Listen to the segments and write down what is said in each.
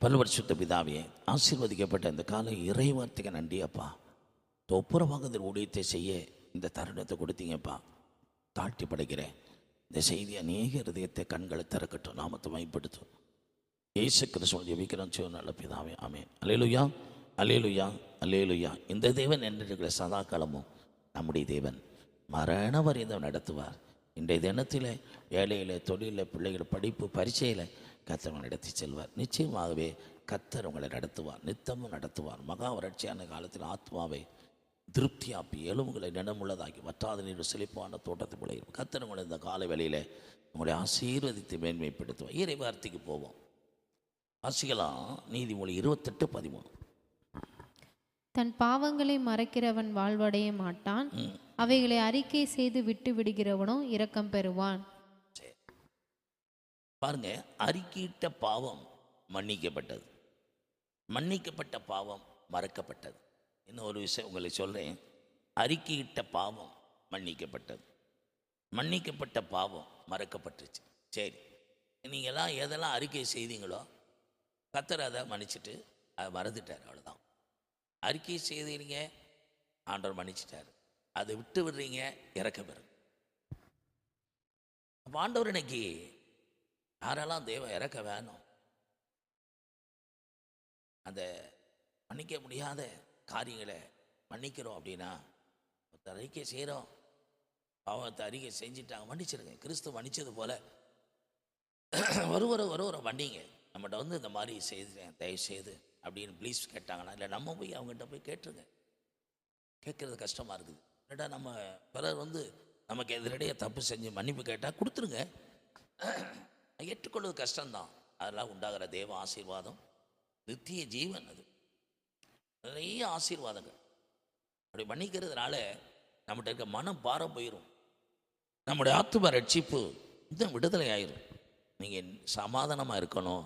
பல்வரிசுத்த பிதாவே ஆசீர்வதிக்கப்பட்ட இந்த காலை இறைவார்த்தைக்கு நன்றி அப்பா. ஒப்புரவாகுதல் ஊழியத்தை செய்ய இந்த தருணத்தை கொடுத்தீங்கப்பா தாழ்த்தி படைக்கிறேன். இந்த செய்தி அநேக ஹிருதயத்தை கண்களை திறக்கட்டும் நாமத்தை மைப்படுத்தும் ஏசு கிறிஸ்துவன் ஜெபிக்கிறோம் சிவ நல்ல பிதாவே ஆமே அலேலுயா அலேலுயா அலேலுயா இந்த தேவன் என்று சதா காலமும் நம்முடைய தேவன். மரண வரைந்தம் நடத்துவார். இன்றைய தினத்தில் வேலையில் தொழிலில் பிள்ளைகள் படிப்பு பரீட்சையில் கத்தர் நடத்தி செல்வார். நிச்சயமாகவே கத்தர் உங்களை நடத்துவார். நித்தமும் நடத்துவார். மகா வறட்சியான காலத்தில் ஆத்மாவை திருப்தியாப்பி எலும்புகளை நினமுள்ளதாக்கி வற்றாத நீர் செழிப்பான தோட்டத்தை விளையும் கத்தர் உங்களை இந்த கால வேளையில் உங்களை ஆசீர்வதித்து மேன்மைப்படுத்துவார். இறை வார்த்தைக்கு போவோம். வாசிக்கலாம் நீதிமொழி இருபத்தெட்டு பதிமூணு. தன் பாவங்களை மறைக்கிறவன் வாழ்வடைய மாட்டான். அவைகளை அறிக்கை செய்து விட்டு விடுகிறவனோ இரக்கம் பெறுவான். பாருங்க அறிக்கையிட்ட பாவம் மன்னிக்கப்பட்டது. மன்னிக்கப்பட்ட பாவம் மறக்கப்பட்டது. இன்னும் ஒரு விஷயம் உங்களை சொல்கிறேன் அறிக்கையிட்ட பாவம் மன்னிக்கப்பட்டது. மன்னிக்கப்பட்ட பாவம் மறக்கப்பட்டுச்சு. சரி. நீங்கள்லாம் எதெல்லாம் அறிக்கை செய்தீங்களோ கத்தர் அதை மன்னிச்சுட்டு அதை மறந்துட்டார் அவ்வளோதான் அறிக்கை செய்தீங்க ஆண்டவர் மன்னிச்சிட்டார். அதை விட்டு விடுறீங்க இறக்க பெறும். ஆண்டவர் இன்னைக்கு யாரெல்லாம் தெய்வம் இறக்க வேணும்? அந்த மன்னிக்க முடியாத காரியங்களை மன்னிக்கிறோம் அப்படின்னா ஒருத்தர் அறிக்கை செய்கிறோம் பாவத்தை அறிக்கை செஞ்சிட்டாங்க மன்னிச்சிருங்க. கிறிஸ்து மன்னிச்சது போல. ஒருவரை ஒருவரை மன்னிங்க. நம்மகிட்ட வந்து இந்த மாதிரி செய்துட்டேன் தயவு செய்து அப்படின்னு ப்ளீஸ் கேட்டாங்கன்னா இல்லை நம்ம போய் அவங்ககிட்ட போய் கேட்டுருங்க. கேட்குறது கஷ்டமாக இருக்குது. இல்லாட்டா நம்ம பிறர் வந்து நமக்கு எதிரடியாக தப்பு செஞ்சு மன்னிப்பு கேட்டால் கொடுத்துருங்க. ஏற்றுக்கொள்வது கஷ்டம்தான். அதெல்லாம் உண்டாகிற தேவ ஆசீர்வாதம் நித்திய ஜீவன் அது. நிறைய ஆசீர்வாதங்கள். அப்படி மன்னிக்கிறதுனால நம்மகிட்ட இருக்க மனம் பாரம் போயிடும் நம்முடைய ஆத்ம ரட்சிப்பு இன்னும் விடுதலை ஆயிரும் நீங்கள் சமாதானமாக இருக்கணும்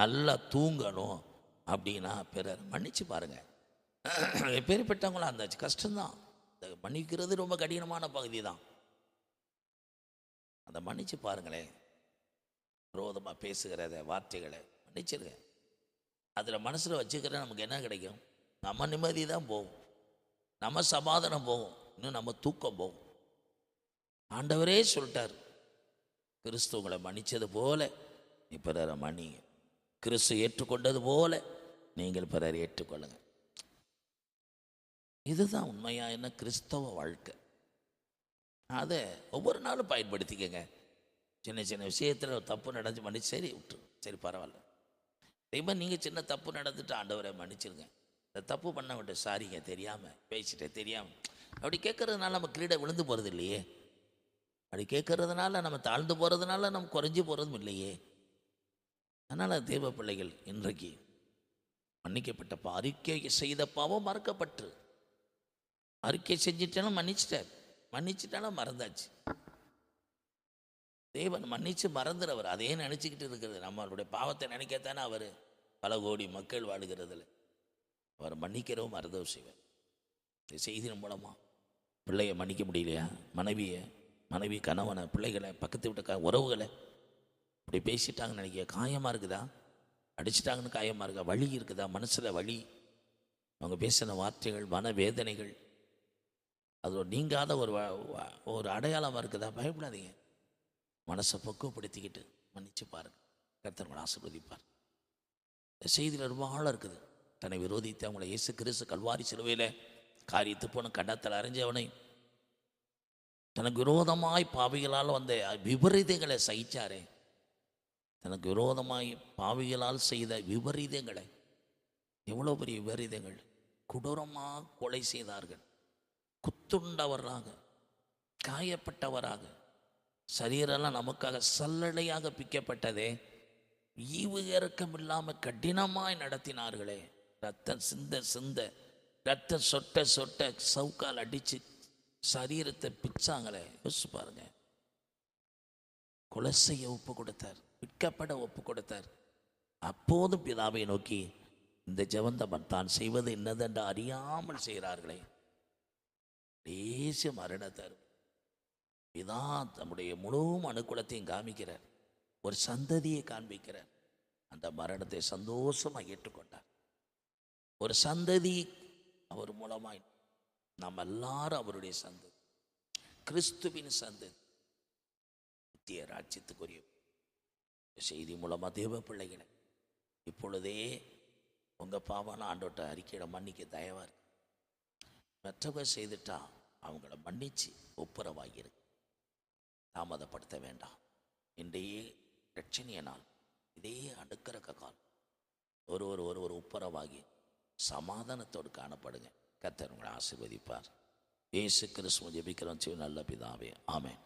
நல்லா தூங்கணும் அப்படின்னா பிறர் மன்னிச்சு பாருங்கள் எப்பேற்பட்டவங்களும் அந்த கஷ்டம்தான். மன்னிக்கிறது ரொம்ப கடினமான பகுதி தான் அதை மன்னிச்சு பாருங்களேன். விரோதமாக பேசுகிறத வார்த்தைகளை மன்னிச்சிருங்க. அதில் மனசில் வச்சுக்கிற நமக்கு என்ன கிடைக்கும்? நம்ம நிம்மதி தான் போகும். நம்ம சமாதானம் போகும். இன்னும் நம்ம தூக்கம் போகும். ஆண்டவரே சொல்லிட்டார். கிறிஸ்து உங்களை மன்னித்தது போல நீ பிறரை மன்னிங்க. கிறிஸ்து ஏற்றுக்கொண்டது போல நீங்கள் பிறரை ஏற்றுக்கொள்ளுங்க. இதுதான் உண்மையாக என்ன கிறிஸ்தவ வாழ்க்கை. அதை ஒவ்வொரு நாளும் பயன்படுத்திக்கங்க. சின்ன சின்ன விஷயத்தில் தப்பு நடந்து மன்னிச்சு சரி விட்டுரு. சரி பரவாயில்ல. தெய்வம் நீங்கள் சின்ன தப்பு நடந்துட்டு ஆண்டவரை மன்னிச்சிருங்க. இந்த தப்பு பண்ண விட்டு சாரிங்க தெரியாமல் பேசிட்டேன் தெரியாமல் அப்படி கேட்கறதுனால நம்ம கிரீடை விழுந்து போகிறது இல்லையே? அப்படி கேட்கறதுனால நம்ம தாழ்ந்து போகிறதுனால நம்ம குறைஞ்சி போகிறதும் இல்லையே? அதனால் தெய்வ பிள்ளைகள் இன்றைக்கு மன்னிக்கப்பட்ட பா அறிக்கை செய்த பாவம் மறக்கப்பட்டு. அறிக்கை செஞ்சிட்டாலும் மன்னிச்சிட்டார். மன்னிச்சிட்டாலும் மறந்தாச்சு. தேவன் மன்னிச்சு மறந்துறவர். அதையே நினச்சிக்கிட்டு இருக்கிறது. நம்மளுடைய பாவத்தை நினைக்கத்தானே அவர்? பல கோடி மக்கள் வாழுகிறதுல. அவர் மன்னிக்கிறவும் மறந்தவர் செய்வார். இந்த செய்தியின் மூலமாக பிள்ளைய மன்னிக்க முடியலையா? மனைவியை மனைவி கணவனை பிள்ளைகளை பக்கத்து விட்ட உறவுகளை இப்படி பேசிட்டாங்கன்னு நினைக்க காயமாக இருக்குதா? அடிச்சிட்டாங்கன்னு காயமாக இருக்கா? வழி இருக்குதா? மனசில் வழி அவங்க பேசின வார்த்தைகள் மன வேதனைகள் அது ஒரு நீங்காத ஒரு ஒரு அடையாளமாக இருக்குதா? பயப்படாதீங்க. மனசை பக்குவப்படுத்திக்கிட்டு மன்னிச்சு பாருங்க. கர்த்தர் உங்களை ஆசீர்வதிப்பார். இந்த செய்தியில் ரொம்ப ஆழம் இருக்குது. தன்னை விரோதித்து அவங்களை இயேசு கிறிஸ்து கல்வாரி சிலுவையில் காரியத்து போன கண்டத்தில் அறிஞ்சவனை தனக்கு விரோதமாய் பாவிகளால் வந்த விபரீதங்களை சகிச்சாரே. தனக்கு விரோதமாய் பாவிகளால் செய்த விபரீதங்களை எவ்வளோ பெரிய விபரீதங்கள். கொடூரமாக கொலை செய்தார்கள். குத்துண்டவராக காயப்பட்டவராக சரீரெல்லாம் நமக்காக சல்லடையாக பிக்கப்பட்டதே ஈவு இறக்கம் இல்லாமல் கடினமாய் நடத்தினார்களே. ரத்தம் சிந்த சிந்த ரத்தம் சொட்ட சொட்ட சவுக்கால் அடித்து சரீரத்தை பிச்சாங்களே. யோசிச்சு பாருங்க. கொலை செய்ய ஒப்பு கொடுத்தார் விற்கப்பட ஒப்பு கொடுத்தார். அப்போதும் பிதாவை நோக்கி இந்த ஜெவந்தமன் தான் செய்வது என்னதென்று அறியாமல் செய்கிறார்களே. தேசிய மரணத்தர் இதான் தம்முடைய முழு அணுக்குலத்தையும் காமிக்கிறார். ஒரு சந்ததியை காண்பிக்கிறார். அந்த மரணத்தை சந்தோஷமாக ஏற்றுக்கொண்டார். ஒரு சந்ததி அவர் மூலமாய் நம்ம எல்லாரும் அவருடைய சந்ததி. கிறிஸ்துவின் சந்ததி. நித்திய ராஜ்யத்துக்குரிய செய்தி மூலமாக தேவ பிள்ளைகளை. இப்பொழுதே உங்கள் பாவான ஆண்டோட்ட அறிக்கையிட மன்னிக்க தயவாக இருக்கு. மற்றவங்க செய்துட்டா அவங்கள மன்னிச்சு ஒப்புரவாகியிருக்கு தாமதப்படுத்த வேண்டாம். இன்றையே ரட்சணிய நாள் இதே அடுக்கிற கால் ஒரு ஒரு ஒரு ஒரு ஒப்புரவாகி சமாதானத்தோடு காணப்படுங்க. கத்தர் உங்களை ஆசீர்வதிப்பார். இயேசு கிறிஸ்துவ ஜெபிக்கிறோம். சிவ நல்ல பிதாவே. ஆமேன்.